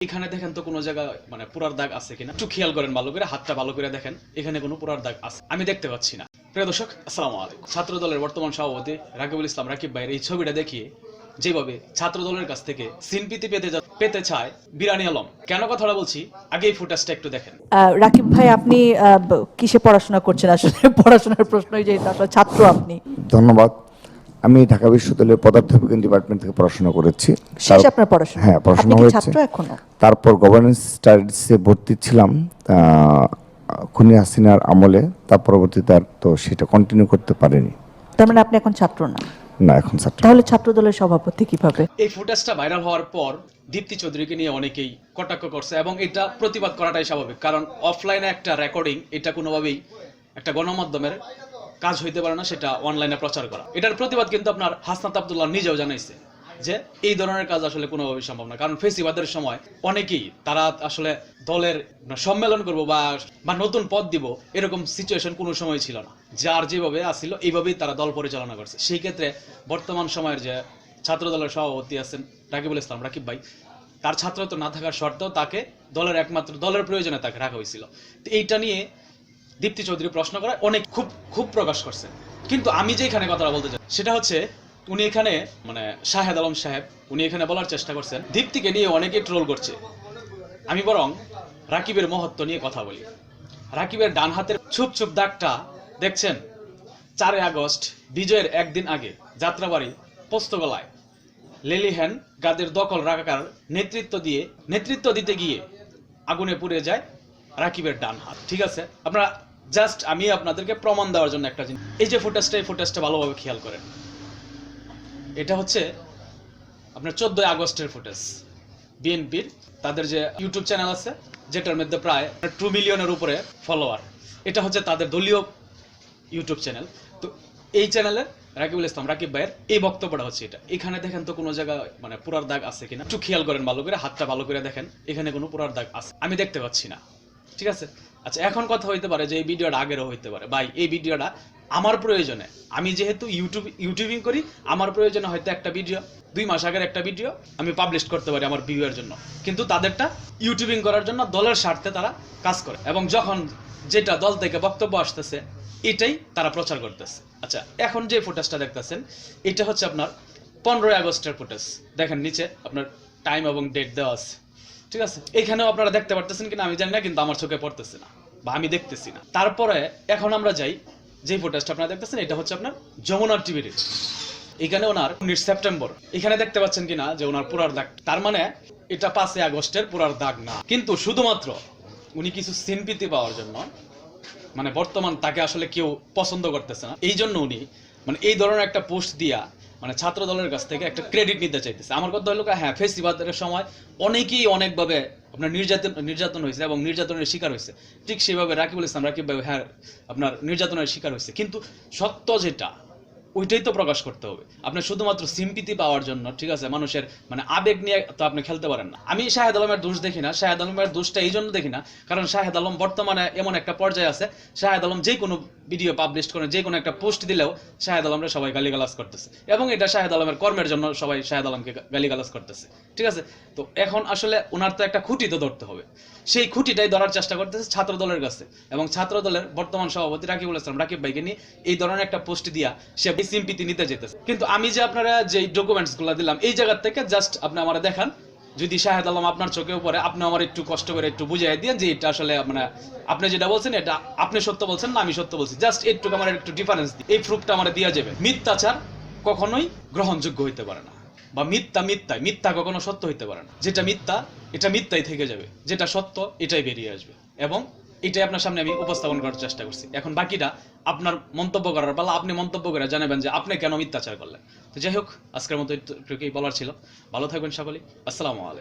এখানে দেখেন তো কোনো জায়গায় মানে পুরার দাগ আছে কিনা? একটু খেয়াল করেন ভালো করে হাতটা ভালো করে দেখেন এখানে কোনো পুরার দাগ আছে। আমি দেখতে পাচ্ছি না। প্রিয় দর্শক আসসালামু আলাইকুম। ছাত্র দলের বর্তমান সভাপতি রাকিবুল ইসলাম রাকিব ভাইয়ের এই ছবিটা দেখিয়ে যেভাবে ছাত্র দলের কাছ থেকে সিনপিতি পেতে যা- পেতে চায় বিরানি আলম। কেন কথাটা বলছি? আগে এই ফুটেজটা একটু দেখেন। রাকিব ভাই আপনি কিসে পড়াশোনা করছেন? আসলে পড়াশোনার প্রশ্নই যে আসলে ছাত্র আপনি। ধন্যবাদ। আমি ঢাকা বিশ্ববিদ্যালয়ের পদার্থবিজ্ঞান ডিপার্টমেন্ট থেকে পড়াশোনা করেছি। শেষ আপনার পড়াশোনা। হ্যাঁ পড়াশোনা হয়েছে। তারপর গভর্নেন্স স্টাডিজে ভর্তি ছিলাম খুনি হাসিনার আমলে। তার পরবর্তীতে আর তো সেটা কন্টিনিউ করতে পারিনি। তার মানে আপনি এখন ছাত্র না? না এখন ছাত্র তাহলে ছাত্র দলের সভাপতি কীভাবে? এই ফুটেজটা ভাইরাল হওয়ার পর দীপ্তি চৌধুরীকে নিয়ে অনেকেই কটাক্ষ করছে এবং এটা প্রতিবাদ করাটাই স্বাভাবিক। কারণ অফলাইনে একটা রেকর্ডিং এটা কোনোভাবেই একটা গণমাধ্যমের কাজ হইতে পারে না, সেটা অনলাইনে প্রচার করা। এটার প্রতিবাদ কিন্তু আপনার হাসনাত আব্দুল্লাহ নিজেও জানাইছে যে, এই ধরনের কাজ আসলে কোনোভাবেই সম্ভব না। কারণ ফেসিবাদের সময় অনেকেই তারা আসলে দলের সম্মেলন করব বা বা নতুন পদ দিব, এরকম সিচুয়েশন কোনো সময় ছিল না। যার যেভাবে আসছিল এইভাবেই তারা দল পরিচালনা করছে। সেই ক্ষেত্রে বর্তমান সময়ের যে ছাত্র দলের সভাপতি আছেন রাকিবুল ইসলাম, রাকিব ভাই, তার ছাত্র তো না থাকার শর্তেও তাকে দলের একমাত্র, দলের প্রয়োজনে তাকে রাখা হয়েছিল। তো এইটা নিয়ে দীপ্তি চৌধুরী প্রশ্ন করা অনেক খুব খুব প্রকাশ করছে। কিন্তু আমি যে এখানে কথাটা বলতে চাই, সেটা হচ্ছে উনি এখানে মানে শাহেদ আলম সাহেব, উনি এখানে বলার চেষ্টা করছেন, দীপ্তিকে নিয়ে অনেকে ট্রোল করছে। আমি বরং রাকিবের মহত্ব নিয়ে কথা বলি। রাকিবের ডান হাতের ছুপ ছুপ দাগটা, দেখছেন? চারই আগস্ট, বিজয়ের একদিন আগে, যাত্রাবাড়ি, পোস্তগলায়। লেলিহ্যান গাদের দখল রাখার নেতৃত্ব দিয়ে, নেতৃত্ব দিতে গিয়ে আগুনে পুড়ে যায় রাকিবের ডান হাত। ঠিক আছে? আপনারা জাস্ট আমি আপনাদেরকে প্রমাণ দেওয়ার জন্য একটা জিনিস। এই যে ফুটেজটা এই ফুটেজটা ভালোভাবে খেয়াল করেন। এটা হচ্ছে আপনার চোদ্দই আগস্টের ফুটেজ বিএনপির তাদের যে ইউটিউব চ্যানেল আছে, যেটার মধ্যে প্রায় টু মিলিয়নের উপরে ফলোয়ার এটা হচ্ছে তাদের দলীয় ইউটিউব চ্যানেল তো এই চ্যানেলে রাকিবুল ইসলাম, রাকিব ভাইয়ের এই বক্তব্যটা হচ্ছে এটা। এখানে দেখেন তো কোনো জায়গায় মানে পুরার দাগ আছে কিনা? একটু খেয়াল করেন ভালো করে, হাতটা ভালো করে দেখেন। এখানে কোনো পুরার দাগ আছে। আমি দেখতে পাচ্ছি না। ঠিক আছে? আচ্ছা এখন কথা হইতে পারে যে এই ভিডিওটা আগেরও হইতে পারে। ভাই, এই ভিডিওটা আমার প্রয়োজনে, আমি যেহেতু ইউটিউব ইউটিউবিং করি, আমার প্রয়োজনে হয়তো একটা ভিডিও, দুই মাস আগের একটা ভিডিও আমি পাবলিশ করতে পারি আমার ভিউয়ের জন্য। কিন্তু তাদেরটা ইউটিউবিং করার জন্য দলের স্বার্থে তারা কাজ করে। এবং যখন যেটা দল থেকে বক্তব্য আসতেছে, এটাই তারা প্রচার করতেছে। আচ্ছা এখন যে ফুটেজটা দেখতেছেন, এটা হচ্ছে আপনার পনেরোই আগস্টের ফুটেজ দেখেন নিচে আপনার টাইম এবং ডেট দেওয়া আছে। ঠিক আছে? এখানেও আপনারা দেখতে পারতেছেন কিনা আমি জানি না, কিন্তু আমার চোখে পড়তেছে না বা আমি দেখতেছি না। তারপরে এখন আমরা যাই যে ফুটেজটা আপনারা দেখতেছেন, এটা হচ্ছে আপনার যমুনার টিভির এখানে ওনার উনিশ সেপ্টেম্বর। এখানে দেখতে পাচ্ছেন কিনা যে ওনার পুরার দাগ, তার মানে এটা পাঁচই আগস্টের পুরার দাগ না। কিন্তু শুধুমাত্র উনি কিছু সিনপিতি পাওয়ার জন্য মানে বর্তমান তাকে আসলে কেউ পছন্দ করতেছে না। এই জন্য উনি মানে এই ধরনের একটা পোস্ট দিয়া মানে ছাত্র দলের কাছ থেকে একটা ক্রেডিট নিতে চাইতেছে। আমার কথা হলো হ্যাঁ ফেসিবাদের সময় অনেকেই অনেকভাবে আপনার নির্যাতন নির্যাতন হয়েছে এবং নির্যাতনের শিকার হয়েছে। ঠিক সেভাবে রাকিবুল ইসলাম, রাকিব ভাই হ্যাঁ আপনার নির্যাতনের শিকার হয়েছে। কিন্তু সত্য যেটা, ওইটাই তো প্রকাশ করতে হবে। আপনি শুধুমাত্র সিম্পিতি পাওয়ার জন্য, ঠিক আছে, মানুষের মানে আবেগ নিয়ে তো আপনি খেলতে পারেন না। আমি শাহেদ আলমের দোষ দেখি না, শাহেদ আলমের দোষটা এই জন্য দেখি না, কারণ শাহেদ আলম বর্তমানে এমন একটা পর্যায়ে আছে, শাহেদ আলম যে কোনো ভিডিও পাবলিশ করে যে কোনো একটা পোস্ট দিলেও শাহেদ আলমরা সবাই গালিগালাজ করতেছে। এবং এটা শাহেদ আলমের কর্মের জন্য সবাই শাহেদ আলমকে গালিগালাজ করতেছে। ঠিক আছে? তো এখন আসলে ওনার তো একটা খুঁটি তো ধরতে হবে। সেই খুঁটিটাই ধরার চেষ্টা করতেছে ছাত্র দলের কাছে। এবং ছাত্র দলের বর্তমান সভাপতি রাকিবুল ইসলাম, রাকিব ভাইকে নিয়ে এই ধরনের একটা পোস্ট দিয়া সে সিম্পিতি নিতে যেতেছে। কিন্তু আমি যে আপনারা যে ডকুমেন্টসগুলো দিলাম, এই জায়গা থেকে জাস্ট আপনি আমার দেখান যদি শাহেদ আলম আপনার চোখে পড়ে আপনি আমার একটু কষ্ট করে একটু বুঝাই দিয়ে যে এটা আসলে মানে আপনি যেটা বলছেন এটা, আপনি সত্য বলছেন না, আমি সত্য বলছি। জাস্ট একটু আমার একটু ডিফারেন্স এই প্রুফটা আমার দেওয়া যাবে। মিথ্যাচার কখনোই গ্রহণযোগ্য হইতে পারে না। বা মিথ্যা মিথ্যায়, মিথ্যা কখনো সত্য হইতে পারে না। যেটা মিথ্যা, এটা মিথ্যাই থেকে যাবে। যেটা সত্য, এটাই বেরিয়ে আসবে। এবং এটাই আপনার সামনে আমি উপস্থাপন করার চেষ্টা করছি। এখন বাকিটা আপনার মন্তব্য করার পালা আপনি মন্তব্য করে জানাবেন যে আপনি কেন মিথ্যাচার করলেন। তো যাই হোক, আজকের মতো একটু বলার ছিল। ভালো থাকবেন সকলেই। আসসালামু আলাইকুম।